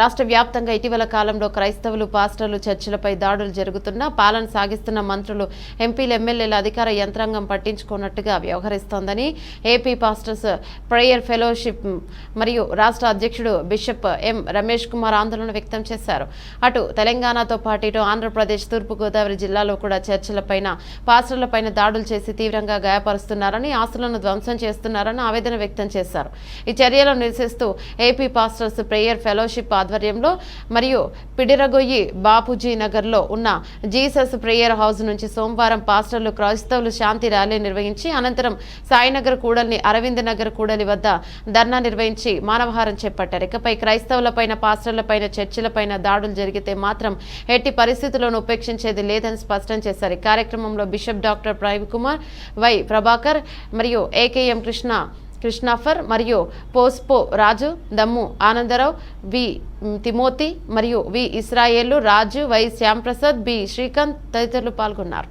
రాష్ట్ర వ్యాప్తంగా ఇటీవల కాలంలో క్రైస్తవులు పాస్టర్లు చర్చిలపై దాడులు జరుగుతున్నా పాలన సాగిస్తున్న మంత్రులు ఎంపీలు ఎమ్మెల్యేల అధికార యంత్రాంగం పట్టించుకున్నట్టుగా వ్యవహరిస్తోందని ఏపీ పాస్టర్స్ ప్రేయర్ ఫెలోషిప్ మరియు రాష్ట్ర అధ్యక్షుడు బిషప్ ఎం రమేష్ కుమార్ ఆందోళన వ్యక్తం చేశారు. అటు తెలంగాణతో పాటు ఇటు ఆంధ్రప్రదేశ్ తూర్పుగోదావరి జిల్లాలో కూడా చర్చిలపైన పాస్టర్లపైన దాడులు చేసి తీవ్రంగా గాయపరుస్తున్నారని ఆస్తులను ధ్వంసం చేస్తున్నారని ఆవేదన వ్యక్తం చేశారు. ఈ చర్యలను నిరసిస్తూ ఏపీ పాస్టర్స్ ప్రేయర్ ఫెలోషిప్ ఆధ్వర్యంలో మరియు పిడిరగొయ్యి బాపూజీ నగర్లో ఉన్న జీసస్ ప్రేయర్ హౌస్ నుంచి సోమవారం పాస్టర్లు క్రైస్తవులు శాంతి ర్యాలీ నిర్వహించి అనంతరం సాయినగర్ కూడలిని అరవింద్ నగర్ కూడలి వద్ద ధర్నా నిర్వహించి మానవహారం చేపట్టారు. ఇకపై క్రైస్తవులపైన పాస్టర్లపైన చర్చిలపైన దాడులు జరిగితే మాత్రం ఎట్టి పరిస్థితుల్లోనూ ఉపేక్షించేది లేదని స్పష్టం చేశారు. ఈ కార్యక్రమంలో bishop doctor Praveen Kumar Y Prabhakar మరియు ఏకేఎం కృష్ణ కృష్ణాఫర్ మరియు పోస్పో రాజు దమ్ము ఆనందరావు వి తిమోతి మరియు V Israyelu Raju Y Shyamprasad B Srikanth తదితరులు పాల్గొన్నారు.